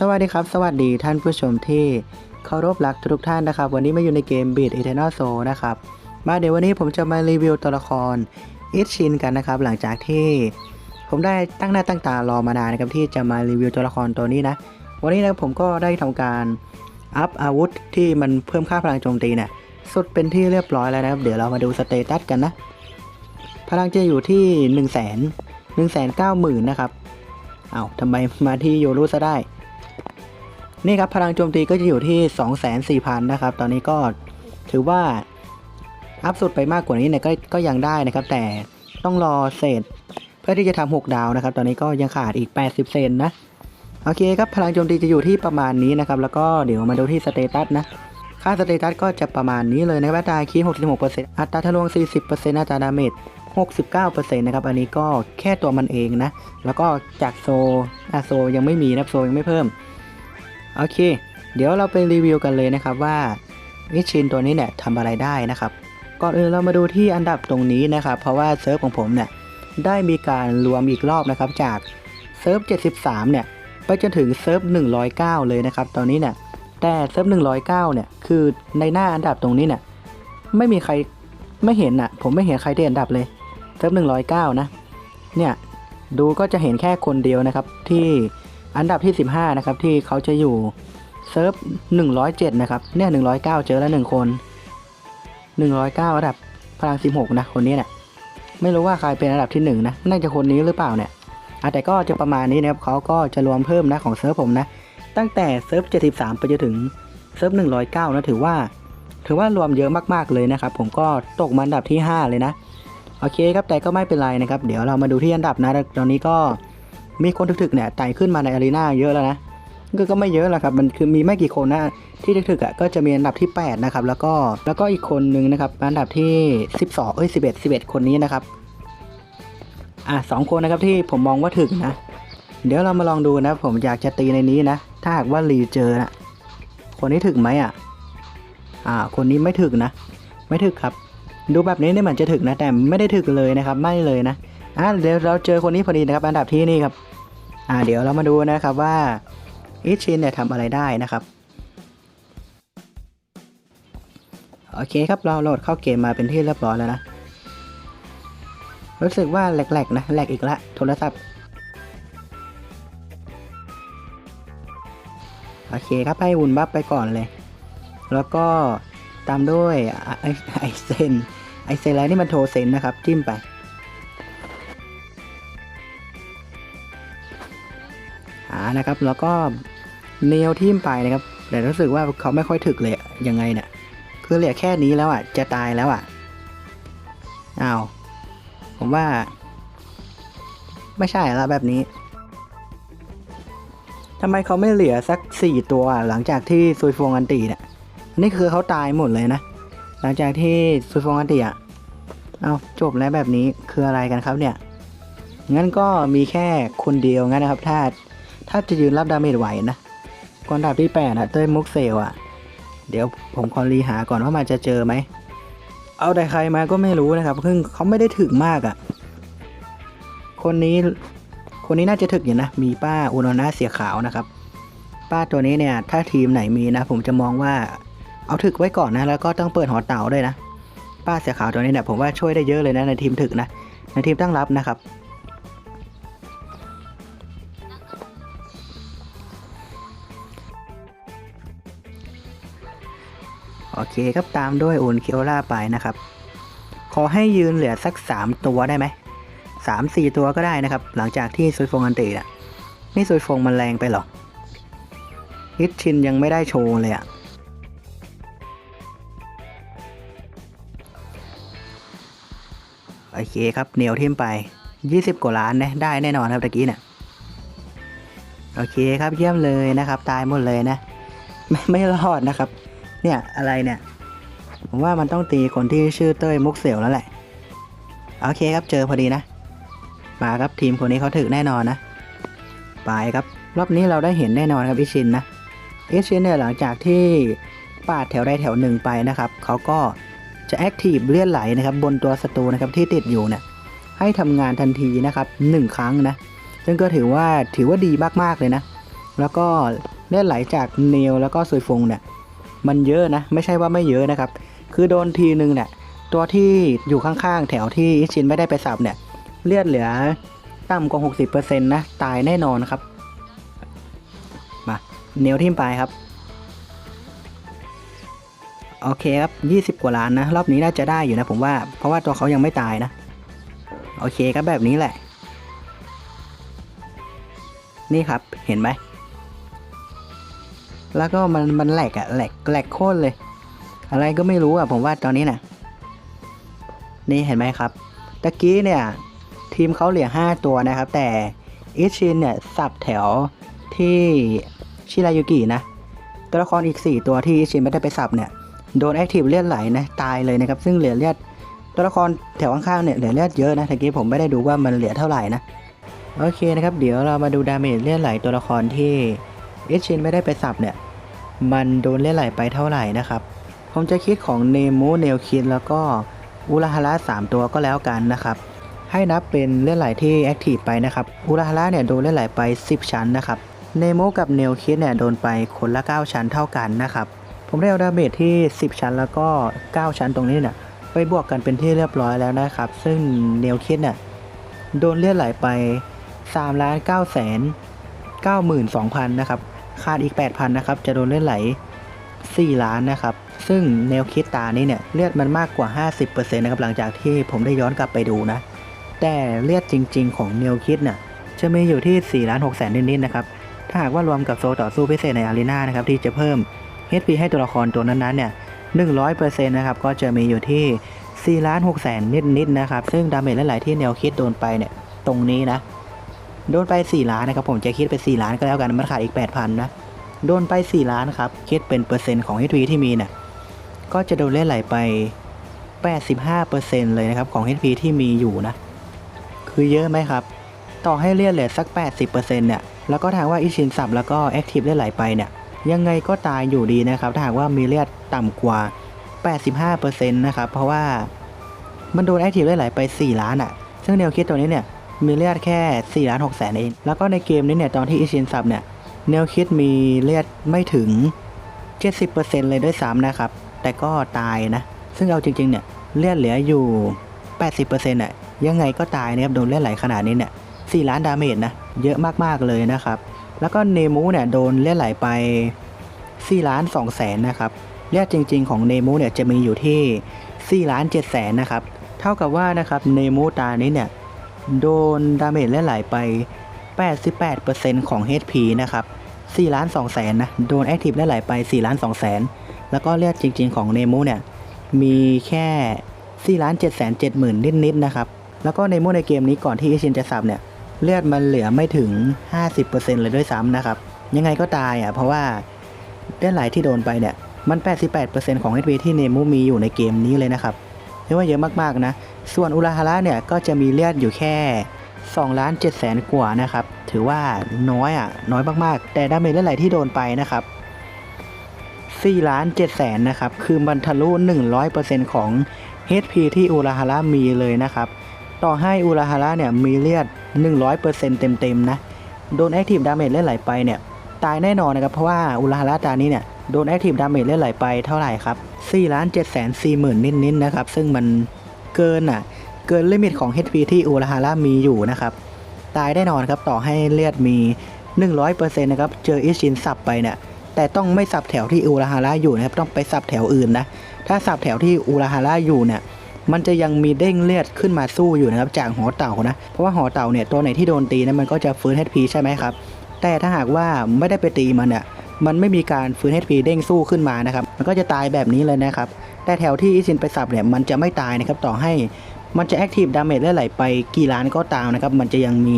สวัสดีครับ สวัสดีท่านผู้ชมที่เคารพรักทุกท่านนะครับ วันนี้มาอยู่ในเกม Beat Eternal Soul นะครับ มาเดี๋ยววันนี้ผมจะมารีวิวตัวละครอิชินกันนะครับ หลังจากที่ผมได้ตั้งหน้าตั้งตารอมานานนะครับที่จะมารีวิวตัวละครตัวนี้นะ วันนี้นะผมก็ได้ทำการอัพอาวุธที่มันเพิ่มค่าพลังโจมตีเนี่ยสุดเป็นที่เรียบร้อยแล้วนะครับ เดี๋ยวเรามาดูสเตตัสกันนะ พลังจะอยู่ที่ 1 0 0 0 0 0 1 9 0 0 0 0นะครับเอา้าทำไมมาที่โยรุซะได้ นี่ครับพลังโจมตีก็จะอยู่ที่ 24,000 นะครับ ตอนนี้ก็ถือว่าอัพสุดไปมากกว่านี้เนี่ยก็ก็ยังได้นะครับ แต่ต้องรอเศษเพื่อที่จะทำ6ดาวนะครับ ตอนนี้ก็ยังขาดอีก 80 เซนนะโอเคครับพลังโจมตีจะอยู่ที่ประมาณนี้นะครับ แล้วก็เดี๋ยวมาดูที่สเตตัสนะค่าสเตตัสก็จะประมาณนี้เลยนะครับอัตราคี66%อัตราทะลวง 40%อัตราดาเมจ69%นะครับ อันนี้ก็แค่ตัวมันเองนะ แล้วก็จากโซอาโซยังไม่มีนะโซยังไม่เพิ่ม โอเค เดี๋ยวเราไปรีวิวกันเลยนะครับว่าวิชินตัวนี้เนี่ยทำอะไรได้นะครับ ก่อนอื่นเรามาดูที่อันดับตรงนี้นะครับ เพราะว่าเซิร์ฟของผมเนี่ยได้มีการรวมอีกรอบนะครับจากเซิร์ฟ 73 เนี่ยไปจนถึงเซิร์ฟ 109 เลยนะครับ ตอนนี้เนี่ยแต่เซิร์ฟ 109 เนี่ยคือในหน้าอันดับตรงนี้เนี่ยไม่มีใครไม่เห็นอะผมไม่เห็นใครได้อันดับเลยเซิร์ฟ 109 นะเนี่ยดูก็จะเห็นแค่คนเดียวนะครับที่ อันดับที่ 15 นะครับ ที่เขาจะอยู่เซิร์ฟ107 นะครับ เนี่ย 109 เจอแล้ว 1 คน 109 อันดับพลัง 16 นะ คนนี้เนี่ยไม่รู้ว่าใครเป็นอันดับที่ 1 นะ น่าจะคนนี้หรือเปล่าเนี่ยอะแต่ก็จะประมาณนี้นะครับเขาก็จะรวมเพิ่มนะของเซิร์ฟผมนะ ตั้งแต่เซิร์ฟ73 ไปจนถึงเซิร์ฟ109 นะ ถือว่า ถือว่ารวมเยอะมากๆเลยนะครับ ผมก็ตกมาอันดับที่ 5 เลยนะ โอเคครับ แต่ก็ไม่เป็นไรนะครับ เดี๋ยวเรามาดูที่อันดับนะ ตอนนี้ก็ มีคนถึกๆเนี่ยไต่ขึ้นมาในอารีนาเยอะแล้วนะก็ก็ไม่เยอะหรอกครับมันคือมีไม่กี่คนนะที่ถึกๆอะก็จะมีอันดับที่ 8 นะครับ แล้วก็แล้วก็อีกคนนึงนะครับอันดับที่ 12เอ้ย11 11 คนนี้นะครับอะสองคนนะครับที่ผมมองว่าถึกนะ เดี๋ยวเรามาลองดูนะ ผมอยากจะตีในนี้นะ ถ้าหากว่ารีเจอนะคนนี้ถึกไหมอะอ่า คนนี้ไม่ถึกนะ ไม่ถึกครับ ดูแบบนี้เนี่ยเหมือนจะถึกนะ แต่ไม่ได้ถึกเลยนะครับ ไม่เลยนะอะเดี๋ยวเราเจอคนนี้พอดีนะครับ อันดับที่นี่ครับ อ่าเดี๋ยวเรามาดูนะครับว่าอิชินเนี่ยทำอะไรได้นะครับโอเคครับเราโหลดเข้าเกมมาเป็นที่เรียบร้อยแล้วนะ รู้สึกว่าแหลกๆนะแหลกอีกละโทรศัพท์โอเคครับให้วุ่นบัฟไปก่อนเลย แล้วก็ตามด้วยไอเซนไอเซนแล้วนี่มันโทรเซนนะครับ จิ้มไป นะครับ แล้วก็เนวทิมไปนะครับ แต่รู้สึกว่าเขาไม่ค่อยถึกเลยยังไงเนี่ยคือเหลือแค่นี้แล้วอะ จะตายแล้วอะอ้าวผมว่า ไม่ใช่ละแบบนี้ทำไมเขาไม่เหลือสักสี่ตัวหลังจากที่ซุยฟงอันตีเนี่ยนี่คือเขาตายหมดเลยนะ หลังจากที่ซุยฟงอันตีอะเอาจบแล้วแบบนี้คืออะไรกันครับเนี่ย งั้นก็มีแค่คนเดียวงั้นนะครับ ถ้า ถ้าจะยืนรับดาเมจไหวนะก่อนดับที่แปดอะเต้ยมุกเซลอะเดี๋ยวผมขอรีหาก่อนว่ามันจะเจอไหม เอาแต่ใครมาก็ไม่รู้นะครับซึ่งเขาไม่ได้ถึกมากอะคนนี้คนนี้น่าจะถึกอยู่นะ มีป้าอุนนาเสียขาวนะครับ ป้าตัวนี้เนี่ย ถ้าทีมไหนมีนะ ผมจะมองว่าเอาถึกไว้ก่อนนะ แล้วก็ต้องเปิดหอเต่าด้วยนะ ป้าเสียขาวตัวนี้เนี่ยผมว่าช่วยได้เยอะเลยนะในทีมถึกนะ ในทีมตั้งรับนะครับ โอเคครับตามด้วยอุนเคียวล่าไปนะครับ ขอให้ยืนเหลือสัก 3 ตัวได้ไหมสามสี่ตัวก็ได้นะครับ หลังจากที่ซุยฟงอันตีน่ะนี่ซุยฟงมันแรงไปหรอฮิตชินยังไม่ได้โชว์เลยอะโอเคครับเหนียวทิมไป 20 กว่าล้านนะได้แน่นอนครับตะกี้เนี่ยโอเคครับเยี่ยมเลยนะครับ ตายหมดเลยนะ ไม่ไม่รอดนะครับ เนี่ยอะไรเนี่ย ผมว่ามันต้องตีคนที่ชื่อเต้ยมุกเสี่ยวแล้วแหละ โอเคครับเจอพอดีนะ มาครับทีมคนนี้เขาถึกแน่นอนนะไปครับ รอบนี้เราได้เห็นแน่นอนครับอิชินนะอิชินเนี่ยหลังจากที่ปาดแถวใดแถวหนึ่งไปนะครับเขาก็จะแอคทีฟเลื่อนไหลนะครับบนตัวศัตรูนะครับที่ติดอยู่เนี่ยให้ทำงานทันทีนะครับหนึ่งครั้งนะซึ่งก็ถือว่าถือว่าดีมากๆเลยนะ แล้วก็เลือดไหลจากเนลแล้วก็ซุยฟงเนี่ย มันเยอะนะ ไม่ใช่ว่าไม่เยอะนะครับ คือโดนทีนึงเนี่ยตัวที่อยู่ข้างๆ แถวที่อิชินไม่ได้ไปสับเนี่ยเลือดเหลือต่ำกว่า60%นะตายแน่นอนครับ มาเนลทิมไปครับ โอเคครับ 20 กว่าล้านนะ รอบนี้น่าจะได้อยู่นะผมว่า เพราะว่าตัวเขายังไม่ตายนะ โอเคครับแบบนี้แหละ นี่ครับเห็นไหม แล้วก็มันมันแหลกอะแหลกแหลกโคตรเลย อะไรก็ไม่รู้อะผมว่าตอนนี้น่ะ นี่เห็นไหมครับตะกี้เนี่ย ทีมเขาเหลือ 5 ตัวนะครับ แต่อิชินเนี่ยสับแถวที่ชิรายุกินะตัวละครอีก 4 ตัวที่อิชินไม่ได้ไปสับเนี่ยโดนแอคทีฟเลือดไหลนะตายเลยนะครับ ซึ่งเหลือเลือดตัวละครแถวข้างๆเนี่ยเหลือเลือดเยอะนะตะกี้ผมไม่ได้ดูว่ามันเหลือเท่าไหร่นะโอเคนะครับ เดี๋ยวเรามาดูดาเมจเลือดไหลตัวละครที่ เอิชินไม่ได้ไปสับเนี่ย มันโดนเลือดไหลไปเท่าไหร่นะครับ ผมจะคิดของเนโมเนลคิดแล้วก็อุราฮาระ3ตัวก็แล้วกันนะครับให้นับเป็นเลือดไหลที่แอคทีฟไปนะครับอุราฮาระเนี่ยโดนเลือดไหลไป 10 ชั้นนะครับเนโมกับเนลคิดเนี่ยโดนไปคนละ 9 ชั้นเท่ากันนะครับผมได้เอาดาเมจที่ 10 ชั้นแล้วก็ 9 ชั้นตรงนี้เนี่ยไปบวกกันเป็นที่เรียบร้อยแล้วนะครับ ซึ่งเนลคิดเนี่ยโดนเลือดไหลไป3ล้าน9แสน92,000 นะครับ ขาดอีก 8,000นะครับ จะโดนเลือดไหล 4 ล้านนะครับ ซึ่งแนวคิดตานี้เนี่ยเลือดมันมากกว่า 50%นะครับ หลังจากที่ผมได้ย้อนกลับไปดูนะ แต่เลือดจริง ๆ ของแนวคิดน่ะจะมีอยู่ที่4ล้าน6แสนนิดๆนะครับ ถ้าหากว่ารวมกับโซต่อสู้พิเศษในอารีนานะครับที่จะเพิ่ม HP ให้ตัวละครตัวนั้นๆเนี่ย100%นะครับก็จะมีอยู่ที่4ล้าน6แสนนิดๆนะครับ ซึ่งดาเมจหลายๆที่แนวคิดโดนไปเนี่ยตรงนี้นะ โดนไป 4 ล้านนะครับผมจะคิดไป 4 ล้านก็แล้วกันมันขาดอีก 8,000นะโดนไป 4 ล้านครับคิดเป็นเปอร์เซ็นต์ของ HP ที่มีเนี่ยก็จะโดนเล่นไหลไป 85%เลยนะครับของ HP ที่มีอยู่นะคือเยอะไหมครับ ต่อให้เลือดเหลือสัก 80%เนี่ยแล้วก็ทางว่าอิชินสับแล้วก็แอคทีฟเลือดไหลไปเนี่ยยังไงก็ตายอยู่ดีนะครับ ถ้าหากว่ามีเลือดต่ำกว่า 85%นะครับเพราะว่ามันโดนแอคทีฟเลือดไหลไป 4 ล้านอะ่ะซึ่งแนวคิดตัวนี้เนี่ย มีเลือดแค่4ล้าน6แสนเอง แล้วก็ในเกมนี้เนี่ยตอนที่อิชินสับเนี่ยแนวคิดมีเลือดไม่ถึง 70%เลยด้วยซ้ำนะครับ แต่ก็ตายนะ ซึ่งเอาจริงๆเนี่ยเลือดเหลืออยู่ 80%อะยังไงก็ตายนะครับโดนเลือดไหลขนาดนี้เนี่ย4ล้านดาเมจนะเยอะมากๆเลยนะครับ แล้วก็เนมูเนี่ยโดนเลือดไหลไป4ล้าน2แสนนะครับเลือดจริง ๆ ของเนมูเนี่ยจะมีอยู่ที่4ล้าน7แสนนะครับเท่ากับว่านะครับเนมูตานี้เนี่ย โดนดาเมจเลือดไหลไป 88%ของ HP นะครับ4ล้าน2แสนนะ โดนแอคทีฟเลือดไหลไป4ล้าน2แสนแล้วก็เลือดจริง ๆ ของเนมูเนี่ย มีแค่4ล้าน7แสน7หมื่นนิดๆนะครับ แล้วก็เนมูในเกมนี้ก่อนที่อิชินจะสับเนี่ย เลือดมันเหลือไม่ถึง 50%เลยด้วยซ้ำนะครับ ยังไงก็ตายอะ เพราะว่าเลือดไหลที่โดนไปเนี่ย มัน 88%ของ HP ที่เนมูมีอยู่ในเกมนี้เลยนะครับ เรียกว่าเยอะมากๆนะ ส่วนอุราฮาระเนี่ยก็จะมีเลือดอยู่แค่2ล้าน7แสนกว่านะครับ ถือว่าน้อยอะน้อยมากๆ แต่ดาเมจเลือดไหลที่โดนไปนะครับ4ล้าน7แสนนะครับ คือมันทะลุ 100%ของ HP ที่อุราฮาระมีเลยนะครับ ต่อให้อุราฮาระเนี่ยมีเลือด 100%เต็มๆนะ โดนแอคทีฟดาเมจเลือดไหลไปเนี่ย ตายแน่นอนนะครับ เพราะว่าอุราฮาระตานี้เนี่ย โดนแอคทีฟดาเมจเลือดไหลไปเท่าไหร่ครับ 4ล้าน7แสน4หมื่นนิดๆนะครับ ซึ่งมันเกินอะ เกินลิมิตของ HP ที่อุราฮาระมีอยู่นะครับ ตายแน่นอนครับ ต่อให้เลือดมี 100%นะครับ เจออิชินสับไปเนี่ย แต่ต้องไม่สับแถวที่อุราฮาระอยู่นะครับ ต้องไปสับแถวอื่นนะ ถ้าสับแถวที่อุราฮาระอยู่เนี่ย มันจะยังมีเด้งเลือดขึ้นมาสู้อยู่นะครับ จากหอเต่านะ เพราะว่าหอเต่าเนี่ยตัวไหนที่โดนตีนะมันก็จะฟื้น HP ใช่ไหมครับ แต่ถ้าหากว่าไม่ได้ไปตีมันเนี่ย มันไม่มีการฟื้น HP เด้งสู้ขึ้นมานะครับ มันก็จะตายแบบนี้เลยนะครับ แต่แถวที่อิชินไปสับเนี่ยมันจะไม่ตายนะครับต่อให้มันจะแอคทีฟดาเมจเลือดไหลไปกี่ล้านก็ตามนะครับ มันจะยังมี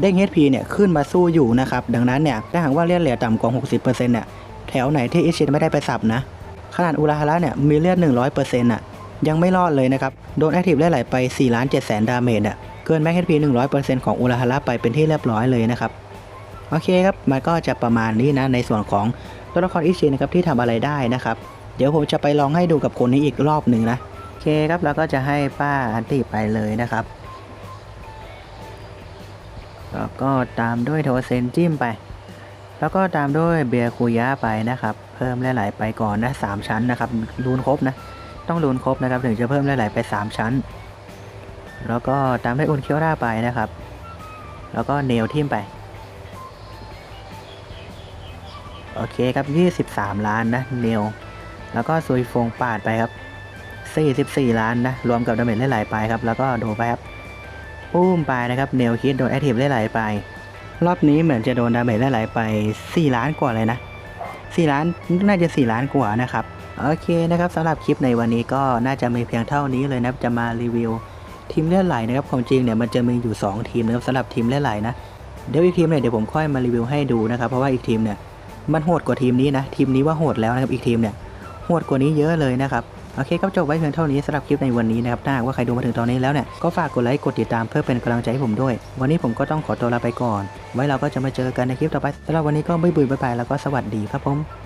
เด้ง HP เนี่ยขึ้นมาสู้อยู่นะครับ ดังนั้นเนี่ยถ้าหากว่าเลือดเหลือต่ำกว่า 60%เนี่ยแถวไหนที่อิชินไม่ได้ไปสับนะ ขนาดอุราฮาระเนี่ยมีเลือด 100%อะยังไม่รอดเลยนะครับ โดนแอคทีฟเลือดไหลไป4ล้าน7แสนดาเมจอะเกินแม็ก HP 100%ของอุราฮาระไปเป็นที่เรียบร้อยเลยนะครับ โอเคครับมันก็จะประมาณนี้นะในส่วนของตัวละครอิชินะครับที่ทำอะไรได้นะครับเดี๋ยวผมจะไปลองให้ดูกับคนนี้อีกรอบหนึ่งนะโอเคครับแล้วก็จะให้ป้าอันติไปเลยนะครับแล้วก็ตามด้วยโทเซนจิ้มไป แล้วก็ตามด้วยเบียร์คูยะไปนะครับ เพิ่มไหลๆไปก่อนนะสามชั้นนะครับรูนครบนะต้องรูนครบนะครับถึงจะเพิ่มไหลๆไป 3 ชั้น แล้วก็ตามด้วยอุนเคียวราไปนะครับ แล้วก็เนลทิมไป โอเคครับ 23 ล้านนะเนลแล้วก็ซุยฟงปาดไปครับ 44 ล้านนะ รวมกับดาเมจไหลไปครับ แล้วก็โดนไปครับปุ้มไปนะครับเนลคิดโดนแอคทีฟไหลไป รอบนี้เหมือนจะโดนดาเมจไหลไป 4 ล้านกว่าเลยนะ 4 ล้านน่าจะ 4 ล้านกว่านะครับ โอเคนะครับสำหรับคลิปในวันนี้ก็น่าจะมีเพียงเท่านี้เลยนะจะมารีวิวทีมเลือดไหลนะครับความจริงเนี่ยมันจะมีอยู่ 2 ทีมนะครับสำหรับทีมเลือดไหลนะเดี๋ยวอีกทีมเนี่ยเดี๋ยวผมค่อยมารีวิวให้ดูนะครับเพราะว่าอีกทีมเนี่ย มันโหดกว่าทีมนี้นะ ทีมนี้ว่าโหดแล้วนะครับอีกทีมเนี่ยโหดกว่านี้เยอะเลยนะครับโอเคก็จบไว้เพียงเท่านี้สำหรับคลิปในวันนี้นะครับถ้าหากว่าใครดูมาถึงตอนนี้แล้วเนี่ยก็ฝากกดไลค์กดติดตามเพื่อเป็นกำลังใจให้ผมด้วย วันนี้ผมก็ต้องขอตัวลาไปก่อน ไว้เราก็จะมาเจอกันในคลิปต่อไปสำหรับวันนี้ก็บ๊ายบายบ๊ายบายแล้วก็สวัสดีครับผม